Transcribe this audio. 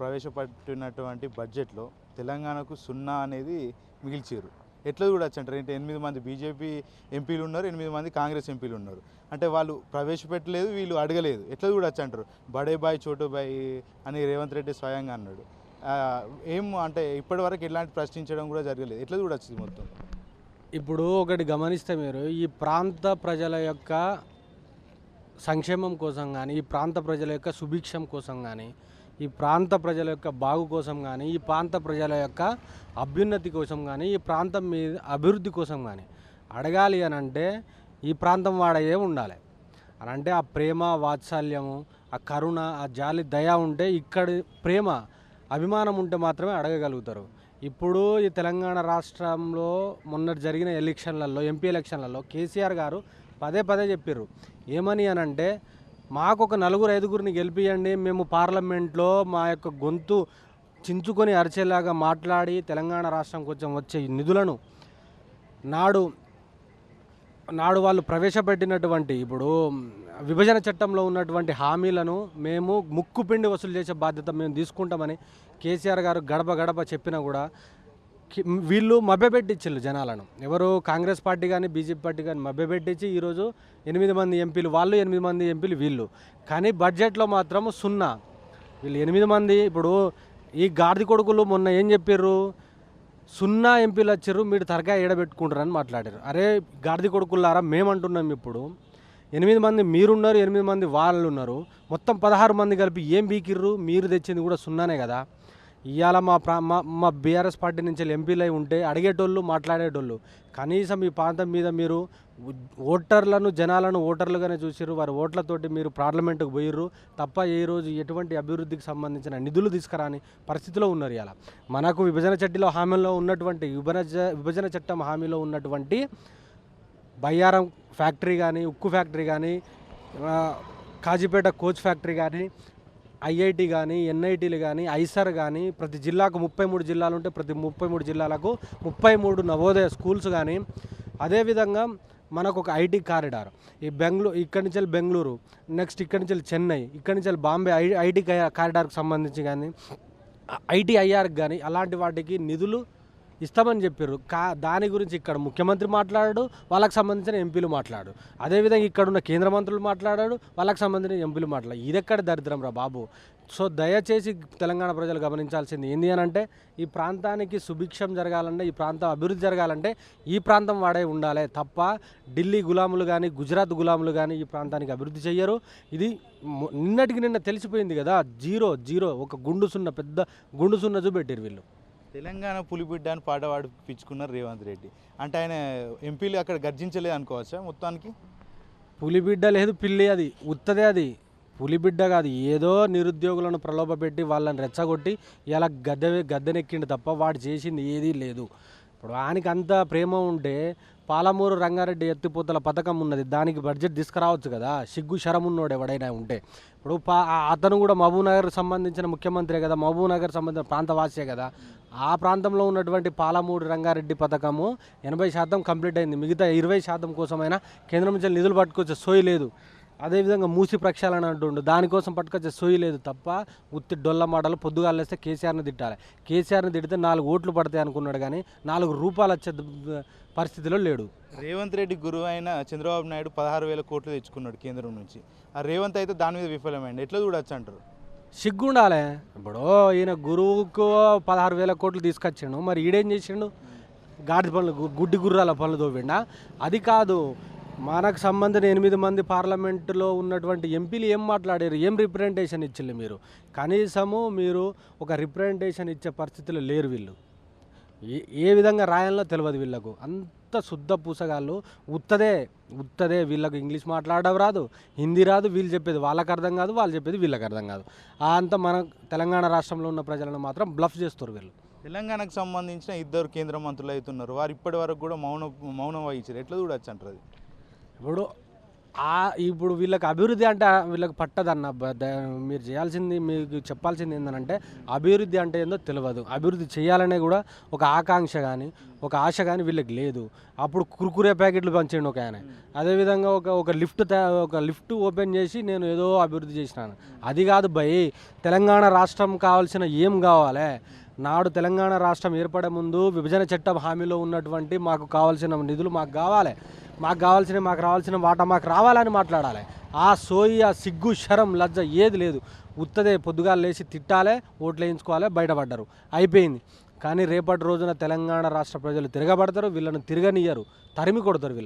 ప్రవేశపెట్టినటువంటి బడ్జెట్లో తెలంగాణకు సున్నా అనేది మిగిల్చారు. ఎట్లా చూడొచ్చు అంటారు అంటే ఎనిమిది మంది బీజేపీ ఎంపీలు ఉన్నారు ఎనిమిది మంది కాంగ్రెస్ ఎంపీలు ఉన్నారు అంటే వాళ్ళు ప్రవేశపెట్టలేదు వీళ్ళు అడగలేదు. ఎట్లా చూడొచ్చు అంటారు బడే బాయ్ చోటు బాయ్ అని రేవంత్ రెడ్డి స్వయంగా అన్నాడు. ఏం అంటే ఇప్పటివరకు ఎలాంటి ప్రశ్నించడం కూడా జరగలేదు. ఎట్లా చూడొచ్చు మొత్తం? ఇప్పుడు ఒకటి గమనిస్తే మీరు ఈ ప్రాంత ప్రజల యొక్క సంక్షేమం కోసం కానీ ఈ ప్రాంత ప్రజల యొక్క సుభిక్షం కోసం కానీ ఈ ప్రాంత ప్రజల యొక్క బాగు కోసం కానీ ఈ ప్రాంత ప్రజల యొక్క అభ్యున్నతి కోసం కానీ ఈ ప్రాంతం మీద అభివృద్ధి కోసం కానీ అడగాలి అని అంటే ఈ ప్రాంతం వాడయే ఉండాలి. అని అంటే ఆ ప్రేమ వాత్సల్యము ఆ కరుణ ఆ జాలి దయ ఉంటే ఇక్కడ ప్రేమ అభిమానం ఉంటే మాత్రమే అడగగలుగుతారు. ఇప్పుడు ఈ తెలంగాణ రాష్ట్రంలో మొన్న జరిగిన ఎలక్షన్లలో ఎంపీ ఎలక్షన్లలో కేసీఆర్ గారు పదే పదే చెప్పారు ఏమని అని అంటే మాకు ఒక నలుగురు ఐదుగురిని గెలిపియండి మేము పార్లమెంట్లో మా యొక్క గొంతు చించుకొని అరిచేలాగా మాట్లాడి తెలంగాణ రాష్ట్రం కొంచెం వచ్చే నిధులను నాడు నాడు వాళ్ళు ప్రవేశపెట్టినటువంటి ఇప్పుడు విభజన చట్టంలో ఉన్నటువంటి హామీలను మేము ముక్కుపిండి వసూలు చేసే బాధ్యత మేము తీసుకుంటామని కేసీఆర్ గారు గడప గడప చెప్పినా కూడా వీళ్ళు మభ్యపెట్టించారు జనాలను. ఎవరు కాంగ్రెస్ పార్టీ కానీ బీజేపీ పార్టీ కానీ మభ్యపెట్టించి ఈరోజు ఎనిమిది మంది ఎంపీలు వాళ్ళు ఎనిమిది మంది ఎంపీలు వీళ్ళు. కానీ బడ్జెట్లో మాత్రం సున్నా. వీళ్ళు ఎనిమిది మంది. ఇప్పుడు ఈ గాడిది కొడుకులు మొన్న ఏం చెప్పారు సున్నా ఎంపీలు వచ్చారు మీరు తరగా ఏడబెట్టుకుంటారని మాట్లాడారు. అరే గాడిది కొడుకులారా మేమంటున్నాం ఇప్పుడు. ఎనిమిది మంది మీరున్నారు ఎనిమిది మంది వాళ్ళు ఉన్నారు మొత్తం పదహారు మంది కలిపి ఏం బీకిర్రు? మీరు తెచ్చింది కూడా సున్నానే కదా. ఇవాళ మా ప్రా మా మా బీఆర్ఎస్ పార్టీ నుంచి ఎంపీలు అయి ఉంటే అడిగేటోళ్ళు మాట్లాడేటోళ్ళు. కనీసం ఈ ప్రాంతం మీద మీరు ఓటర్లను జనాలను ఓటర్లుగానే చూసిర్రు. వారి ఓట్లతోటి మీరు పార్లమెంటుకు పోయిర్రు. తప్ప ఏ రోజు ఎటువంటి అభివృద్ధికి సంబంధించిన నిధులు తీసుకురాని పరిస్థితిలో ఉన్నారు ఇలా మనకు విభజన చట్టిలో హామీలో ఉన్నటువంటి విభజన విభజన చట్టం హామీలో ఉన్నటువంటి బయ్యారం ఫ్యాక్టరీ కానీ ఉక్కు ఫ్యాక్టరీ కానీ కాజీపేట కోచ్ ఫ్యాక్టరీ కానీ ఐఐటి కానీ ఎన్ఐటీలు కానీ ఐసర్ కానీ ప్రతి జిల్లాకు ముప్పై మూడు జిల్లాలు ఉంటే ప్రతి ముప్పై మూడు జిల్లాలకు ముప్పై మూడు నవోదయ స్కూల్స్ కానీ అదేవిధంగా మనకు ఒక ఐటీ కారిడార్. ఈ బెంగళూరు ఇక్కడి నుంచి బెంగళూరు నెక్స్ట్ ఇక్కడి నుంచి చెన్నై ఇక్కడి నుంచి బాంబే ఐ ఐటీ కారిడార్కి సంబంధించి కానీ ఐటీ ఐఆర్కి కానీ అలాంటి వాటికి నిధులు ఇస్తామని చెప్పారు కా దాని గురించి ఇక్కడ ముఖ్యమంత్రి మాట్లాడాడు వాళ్ళకి సంబంధించిన ఎంపీలు మాట్లాడు అదేవిధంగా ఇక్కడ ఉన్న కేంద్ర మంత్రులు మాట్లాడాడు వాళ్ళకి సంబంధించిన ఎంపీలు మాట్లాడు ఇదెక్కడ దరిద్రం రా బాబు? సో దయచేసి తెలంగాణ ప్రజలు గమనించాల్సింది ఏంటి అని అంటే ఈ ప్రాంతానికి సుభిక్షం జరగాలంటే ఈ ప్రాంతం అభివృద్ధి జరగాలంటే ఈ ప్రాంతం వాడే ఉండాలి తప్ప ఢిల్లీ గులాములు కానీ గుజరాత్ గులాములు కానీ ఈ ప్రాంతానికి అభివృద్ధి చెయ్యరు. ఇది నిన్నటికి నిన్న తెలిసిపోయింది కదా జీరో జీరో ఒక గుండు సున్న పెద్ద గుండు సున్న చూపెట్టారు వీళ్ళు. తెలంగాణ పులిబిడ్డ అని పాట పాడిపించుకున్నారు రేవంత్ రెడ్డి. అంటే ఆయన ఎంపీలు అక్కడ గర్జించలేదు అనుకోవచ్చా మొత్తానికి? పులిబిడ్డ లేదు పిల్లి అది ఉత్తదే అది. పులిబిడ్డ కాదు ఏదో నిరుద్యోగులను ప్రలోభపెట్టి వాళ్ళని రెచ్చగొట్టి ఇలా గద్దె గద్దెనెక్కిండు తప్ప వాడు చేసింది ఏదీ లేదు. ఇప్పుడు ఆయనకి అంత ప్రేమ ఉంటే పాలమూరు రంగారెడ్డి ఎత్తిపోతల పథకం ఉన్నది దానికి బడ్జెట్ తీసుకురావచ్చు కదా. సిగ్గు శరం ఉన్నోడు ఎవడైనా ఉంటే. ఇప్పుడు పా అతను కూడా మహబూబ్నగర్ సంబంధించిన ముఖ్యమంత్రి కదా మహబూబ్ నగర్ సంబంధించిన ప్రాంతవాసే కదా. ఆ ప్రాంతంలో ఉన్నటువంటి పాలమూడు రంగారెడ్డి పథకము ఎనభై శాతం కంప్లీట్ అయింది. మిగతా ఇరవై శాతం కోసమైనా కేంద్రం నుంచి నిధులు పట్టుకొచ్చే సోయి లేదు. అదేవిధంగా మూసి ప్రక్షాళన అంటుండు దానికోసం పట్టుకొచ్చే సోయి లేదు తప్ప ఉత్తి డొల్ల మాటలు పొద్దుగాలేస్తే కేసీఆర్ని తిట్టాలి. కేసీఆర్ని తిడితే నాలుగు ఓట్లు పడతాయి అనుకున్నాడు కానీ నాలుగు రూపాయలు వచ్చే పరిస్థితిలో లేడు. రేవంత్ రెడ్డి గురువు అయిన చంద్రబాబు నాయుడు పదహారు వేల కోట్లు తెచ్చుకున్నాడు కేంద్రం నుంచి. ఆ రేవంత్ అయితే దాని మీద విఫలమైంది. ఎట్లా చూడొచ్చు అంటారు? సిగ్గుండాలే. ఇప్పుడు ఈయన గురువుకు పదహారు వేల కోట్లు తీసుకొచ్చిండు. మరి ఈడేం చేసిండు? గాడి పనులు గుడ్డి గుర్రాల పనులు తోవిండా. అది కాదు. మనకు సంబంధించిన ఎనిమిది మంది పార్లమెంటులో ఉన్నటువంటి ఎంపీలు ఏం మాట్లాడారు? ఏం రిప్రజెంటేషన్ ఇచ్చిండ్రు మీరు? కనీసము మీరు ఒక రిప్రజెంటేషన్ ఇచ్చే పరిస్థితిలో లేరు వీళ్ళు. ఏ ఏ విధంగా రాయాలో తెలియదు వీళ్ళకు. అంత శుద్ధ పూసగాళ్ళు. ఉత్తదే ఉత్తదే వీళ్ళకు ఇంగ్లీష్ మాట్లాడడం రాదు. హిందీ రాదు. వీళ్ళు చెప్పేది వాళ్ళకి అర్థం కాదు. వాళ్ళు చెప్పేది వీళ్ళకి అర్థం కాదు. అంత మన తెలంగాణ రాష్ట్రంలో ఉన్న ప్రజలను మాత్రం బ్లఫ్ చేస్తారు వీళ్ళు. తెలంగాణకు సంబంధించిన ఇద్దరు కేంద్ర మంత్రులు అవుతున్నారు. వారు ఇప్పటి వరకు కూడా మౌన మౌనం వహించారు. ఎట్లా చూడొచ్చు అంటారు అది? ఇప్పుడు ఆ ఇప్పుడు వీళ్ళకి అభివృద్ధి అంటే వీళ్ళకి పట్టదన్న మీరు చేయాల్సింది మీకు చెప్పాల్సింది ఏంటంటే అభివృద్ధి అంటే ఏందో తెలియదు అభివృద్ధి చేయాలనే కూడా ఒక ఆకాంక్ష కానీ ఒక ఆశ కానీ వీళ్ళకి లేదు. అప్పుడు కుర్కురే ప్యాకెట్లు పంచండి ఒక ఆయన. అదేవిధంగా ఒక ఒక లిఫ్ట్ ఒక లిఫ్ట్ ఓపెన్ చేసి నేను ఏదో అభివృద్ధి చేసినాను. అది కాదు భయ్ తెలంగాణ రాష్ట్రం కావాల్సిన ఏం కావాలి? నాడు తెలంగాణ రాష్ట్రం ఏర్పడే ముందు విభజన చట్టం హామీలో ఉన్నటువంటి మాకు కావాల్సిన నిధులు మాకు కావాలి. మాకు కావాల్సిన మాకు రావాల్సిన వాటా మాకు రావాలని మాట్లాడాలి. ఆ సోయి ఆ సిగ్గు శరం లజ్జ ఏది లేదు. ఉత్తదే పొద్దుగాలు లేచి తిట్టాలే ఓట్లు వేయించుకోవాలి బయటపడ్డారు. అయిపోయింది. కానీ రేపటి రోజున తెలంగాణ రాష్ట్ర ప్రజలు తిరగబడతారు వీళ్ళను తిరగనియ్యరు తరిమి కొడతారు వీళ్ళు